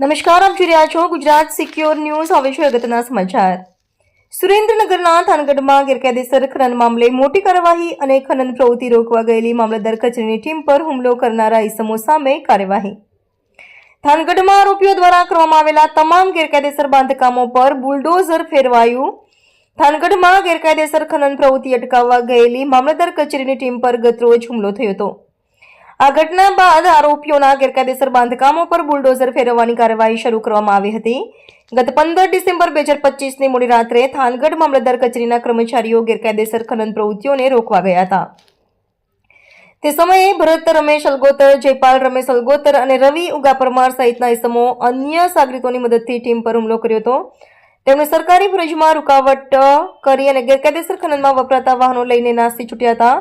નમસ્કાર, આપ જોઈ રહ્યા છો ગુજરાત સિક્યોર ન્યૂઝ. હવે છે અગત્યના સમાચાર. સુરેન્દ્રનગરના થાનગઢમાં ગેરકાયદેસર ખનન મામલે મોટી કાર્યવાહી અને ખનન પ્રવૃત્તિ રોકવા ગયેલી મામલતદાર કચેરીની ટીમ પર હુમલો કરનારા ઇસમો સામે કાર્યવાહી. થાનગઢમાં આરોપીઓ દ્વારા કરવામાં આવેલા તમામ ગેરકાયદેસર બાંધકામો પર બુલડોઝર ફેરવાયું. થાનગઢમાં ગેરકાયદેસર ખનન પ્રવૃત્તિ અટકાવવા ગયેલી મામલતદાર કચેરીની ટીમ પર ગતરોજ હુમલો થયો હતો. આ ઘટના બાદ આરોપીઓના ગેરકાયદેસર બાંધકામો પર બુલડોઝર ફેરવવાની કાર્યવાહી શરૂ કરવામાં આવી હતી. ગત પંદર ડિસેમ્બર બે હજાર પચીસની મોડી રાત્રે થાનગઢ મામલતદાર કચેરીના કર્મચારીઓ ગેરકાયદેસર ખનન પ્રવૃત્તિઓને રોકવા ગયા હતા. તે સમયે ભરત રમેશ અલગોતર, જયપાલ રમેશ અલગોતર અને રવિ ઉગા પરમાર સહિતના ઇસમો અન્ય સાગરિકોની મદદથી ટીમ પર હુમલો કર્યો હતો. તેમણે સરકારી ફરજમાં રૂકાવટ કરી અને ગેરકાયદેસર ખનનમાં વપરાતા વાહનો લઈને નાસી છૂટ્યા હતા.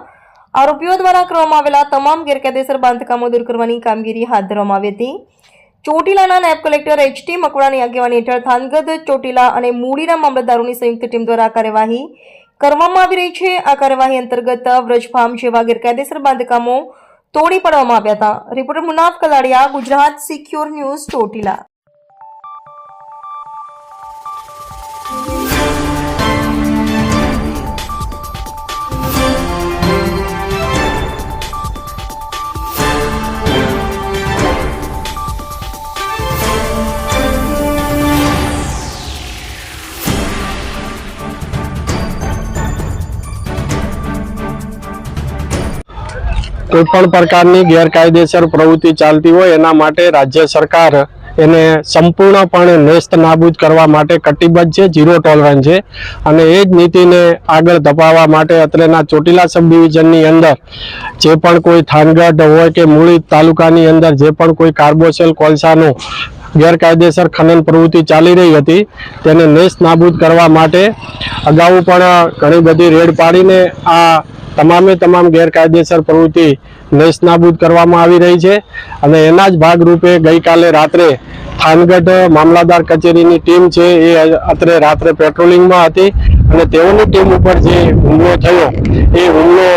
આરોપીઓ દ્વારા કરવામાં આવેલા તમામ ગેરકાયદેસર બાંધકામો દૂર કરવાની કામગીરી હાથ ધરવામાં આવી હતી. ચોટીલાના નાયબ કલેક્ટર એચ ટી મકવાણાની આગેવાની હેઠળ થાનગઢ, ચોટીલા અને મૂડીના મામલતદારોની સંયુક્ત ટીમ દ્વારા કાર્યવાહી કરવામાં આવી રહી છે. આ કાર્યવાહી અંતર્ગત વ્રજફાર્મ જેવા ગેરકાયદેસર બાંધકામો તોડી પાડવામાં આવ્યા હતા. Reporter Munaf Kaladiya, Gujarat secure news, Chotila. કોઈ પણ પ્રકારની ગેરકાયદેસર પ્રવૃત્તિ ચાલતી હોય એના માટે રાજ્ય સરકાર એને સંપૂર્ણપણે નેસ્ત નાબૂદ કરવા માટે કટિબદ્ધ છે, ઝીરો ટોલરન્સ છે અને એ જ નીતિને આગળ ધપાવવા માટે અત્રેના ચોટીલા સબ ડિવિઝનની અંદર જે પણ કોઈ થાનગઢ હોય કે મૂળી તાલુકાની અંદર જે પણ કોઈ કાર્બોસેલ કોલસાનું ગેરકાયદેસર ખનન પ્રવૃત્તિ ચાલી રહી હતી, તેને નેસ્ત નાબૂદ કરવા માટે અગાઉ પણ ઘણી બધી રેડ પાડીને આ તમામે તમામ ગેરકાયદેસર પ્રવૃત્તિ નેસ્તનાબૂદ કરવામાં આવી રહી છે અને એના જ ભાગરૂપે ગઈકાલે રાત્રે થાનગઢ મામલાદાર કચેરીની ટીમ છે એ અત્રે રાત્રે પેટ્રોલિંગમાં હતી અને તેઓની ટીમ ઉપર જે હુમલો થયો, એ હુમલો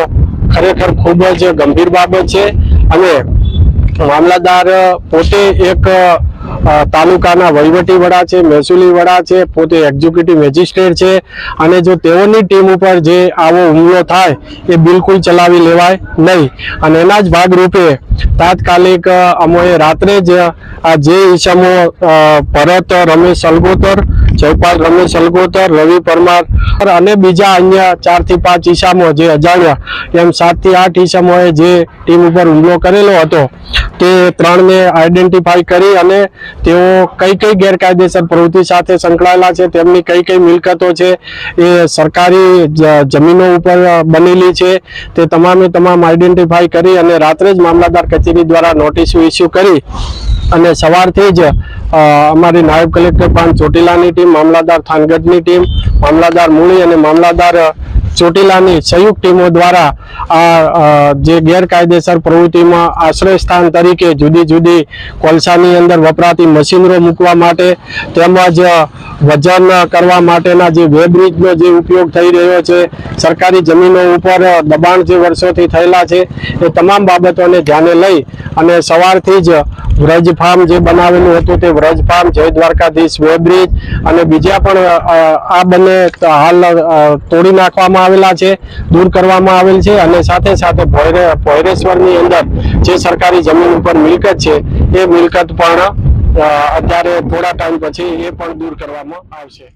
ખરેખર ખૂબ જ ગંભીર બાબત છે અને મામલાદાર પોતે એક તાલુકાના વહીવટી વડા છે, મહેસૂલી વડા છે, પોતે એક્ઝિક્યુટિવ મેજિસ્ટ્રેટ છે અને જો તેઓની ટીમ ઉપર જે આવો હુમલો થાય એ બિલકુલ ચલાવી લેવાય નહીં. અને એના જ ભાગરૂપે તાત્કાલિક અમોએ રાત્રે જ આ જે ઈસમો ભરત, રમેશ અલગોતર જયપાલ રમેશ અલગોતર રવિ પરમાર અને બીજા અન્ય ચારથી પાંચ ઈસામો જે અજાણ્યા, એમ સાતથી આઠ ઈસમોએ જે ટીમ ઉપર હુમલો કરેલો હતો, તે ત્રણને આઈડેન્ટિફાઈ કરી અને તેઓ કઈ કઈ ગેરકાયદેસર પ્રવૃત્તિ સાથે સંકળાયેલા છે, તેમની કઈ કઈ મિલકતો છે, એ સરકારી જમીનો ઉપર બનેલી છે, તે તમામે તમામ આઈડેન્ટિફાઈ કરી અને રાત્રે જ મામલાદાર કચેરી દ્વારા નોટિસ ઇસ્યુ કરી અને સવારથી જ અમારી નાયબ કલેક્ટર પાન ચોટીલાની ટીમ મામલાદાર થાનગઢની ટીમ મામલાદાર મૂળી અને મામલાદાર ચોટીલાની સંયુક્ત ટીમો દ્વારા આ જે ગેરકાયદેસર પ્રવૃત્તિમાં આશ્રય સ્થાન તરીકે જુદી જુદી કોલસાની અંદર વપરાતી મશીનરો મૂકવા માટે, તેમજ વજન કરવા માટેના જે વેબ્રિજનો જે ઉપયોગ થઈ રહ્યો છે, સરકારી જમીનો ઉપર દબાણ જે વર્ષોથી થયેલા છે, એ તમામ બાબતોને ધ્યાને લઈ અને સવારથી જ વ્રજ ફાર્મ જે બનાવેલું હતું તે વ્રજ ફાર્મ, જય દ્વારકાધીશ વેબ્રિજ અને બીજા પણ આ બંને હાલ તોડી નાખવામાં આવેલા છે, દૂર કરવામાં આવેલ છે અને સાથે સાથે ભોયરે, ભોયરેશ્વરની અંદર જે સરકારી જમીન ઉપર મિલકત છે, એ મિલકત પણ અત્યારે થોડા ટાઈમ પછી એ પણ દૂર કરવામાં આવશે.